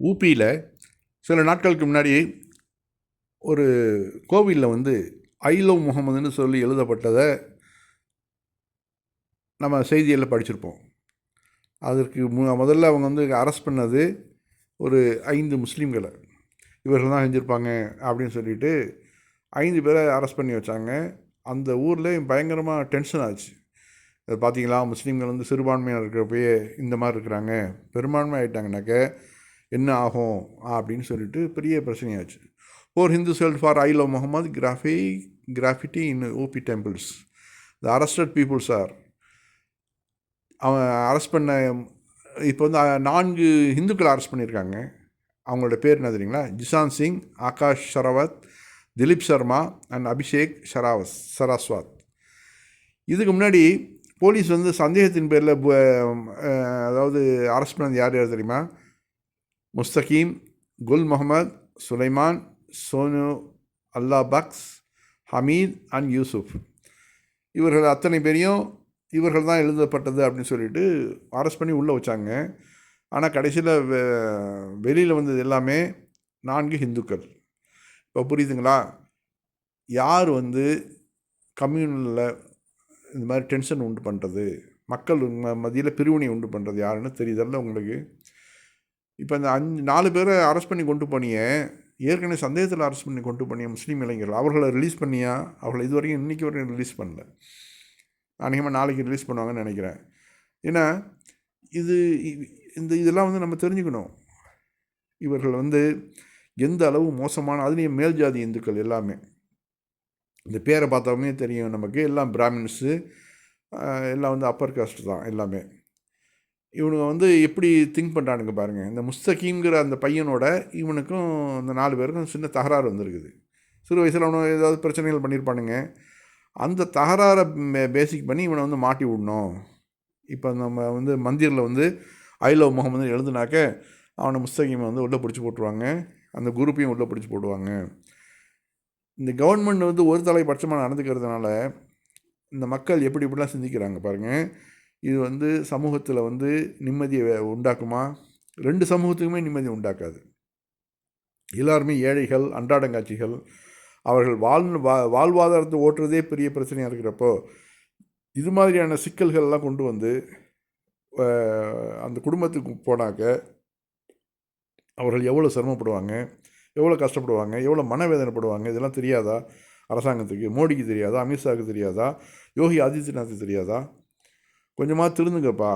ஊபியில் சில நாட்களுக்கு முன்னாடி ஒரு கோவிலில் வந்து ஐலோ முகமதுன்னு சொல்லி எழுதப்பட்டதை நம்ம செய்தியில் படிச்சிருப்போம். அதற்கு மு முதல்ல அவங்க வந்து அரெஸ்ட் பண்ணது ஒரு ஐந்து முஸ்லீம்களை. இவர்கள் தான் செஞ்சுருப்பாங்க அப்படின்னு சொல்லிட்டு ஐந்து பேரை அரெஸ்ட் பண்ணி வச்சாங்க. அந்த ஊரில் பயங்கரமாக டென்ஷன் ஆச்சு. அது பார்த்தீங்களா முஸ்லீம்கள் வந்து சிறுபான்மையாக இருக்கிறப்பயே இந்த மாதிரி இருக்கிறாங்க. பெரும்பான்மை ஆகிட்டாங்கனாக்க என்ன ஆகும் அப்படின்னு சொல்லிட்டு பெரிய பிரச்சனையாச்சு. Four Hindu held for I love Muhammad graphy graffiti in UP temples the arrested peoples are அவன் அரெஸ்ட் பண்ண இப்போ வந்து நான்கு இந்துக்களை அரெஸ்ட் பண்ணியிருக்காங்க. அவங்களோட பேர் என்ன தெரியுங்களா? ஜிசான் சிங் ஆகாஷ் ஷரவத் திலீப் சர்மா அண்ட் அபிஷேக் ஷராவஸ் சராஸ்வாத் இதுக்கு முன்னாடி போலீஸ் வந்து சந்தேகத்தின் பேரில் அதாவது அரெஸ்ட் பண்ணது யார் யார் தெரியுமா? முஸ்தகீம் குல் முகமது சுலைமான் சோனு அல்லா பக்ஸ் ஹமீத் அண்ட் யூசுப் இவர்கள் அத்தனை பேரையும் இவர்கள் தான் எழுதப்பட்டது அப்படின்னு சொல்லிட்டு அரெஸ்ட் பண்ணி உள்ளே வச்சாங்க. ஆனால் கடைசியில் வெ வெளியில் வந்தது எல்லாமே நான்கு ஹிந்துக்கள். இப்போ புரியுதுங்களா? யார் வந்து கம்யூனலில் இந்த மாதிரி டென்ஷன் உண்டு பண்ணுறது மக்கள் மத்தியில் பிரிவினை உண்டு பண்ணுறது யாருன்னு தெரியுதல்ல உங்களுக்கு? இப்போ இந்த அஞ்சு நாலு பேரை அரெஸ்ட் பண்ணி கொண்டு போனியே. ஏற்கனவே சந்தேகத்தில் அரெஸ்ட் பண்ணி கொண்டு போனிய முஸ்லீம் இளைஞர்கள். அவர்களை ரிலீஸ் பண்ணியா? அவர்களை இது வரைக்கும் இன்றைக்கி வரைக்கும் ரிலீஸ் பண்ணல அநேகமாக நாளைக்கு ரிலீஸ் பண்ணுவாங்கன்னு நினைக்கிறேன். ஏன்னா இது இ- இந்த இதெல்லாம் வந்து நம்ம தெரிஞ்சுக்கணும். இவர்கள் வந்து எந்த அளவு மோசமான அதுலேயும் மேல் ஜாதி இந்துக்கள் எல்லாமே. இந்த பேரை பார்த்தாலுமே தெரியும் நமக்கு. எல்லாம் பிராமின்ஸு எல்லாம் வந்து அப்பர் காஸ்ட் தான் எல்லாமே. இவனுங்க வந்து எப்படி திங்க் பண்ணுறானுங்க பாருங்கள் இந்த முஸ்தகீம்ங்கிற அந்த பையனோட இவனுக்கும் இந்த நாலு பேருக்கும் சின்ன தகராறு வந்திருக்குது. சிறு வயசில் அவனை ஏதாவது பிரச்சனைகள் பண்ணியிருப்பானுங்க அந்த தகராறை பேசிக் பண்ணி இவனை வந்து மாட்டி விடணும். இப்போ நம்ம வந்து மந்திரில் வந்து ஐ லவ் முகமது எழுதுனாக்க அவனை முஸ்தகீமை வந்து உள்ளே பிடிச்சி போட்டுருவாங்க. அந்த குரூப்பையும் உள்ளே பிடிச்சி போடுவாங்க. இந்த கவர்மெண்ட் வந்து ஒரு தலைபட்சமாக நடந்துக்கிறதுனால இந்த மக்கள் எப்படி இப்படிலாம் சிந்திக்கிறாங்க பாருங்கள் இது வந்து சமூகத்தில் வந்து நிம்மதியை உண்டாக்குமா? ரெண்டு சமூகத்துக்குமே நிம்மதி உண்டாக்காது. எல்லாருமே ஏழைகள் அன்றாடங்காட்சிகள் அவர்கள் வாழ் வா வாழ்வாதாரத்தை ஓட்டுறதே பெரிய பிரச்சனையாக இருக்கிறப்போ இது மாதிரியான சிக்கல்கள்லாம் கொண்டு வந்து அந்த குடும்பத்துக்கு போனாக்க அவர்கள் எவ்வளோ சிரமப்படுவாங்க? எவ்வளோ கஷ்டப்படுவாங்க? எவ்வளோ மனவேதனைப்படுவாங்க? இதெல்லாம் தெரியாதா? அரசாங்கத்துக்கு மோடிக்கு தெரியாதா? அமித்ஷாவுக்கு தெரியாதா? யோகி ஆதித்யநாத்துக்கு தெரியாதா? கொஞ்சமாக திருந்துங்கப்பா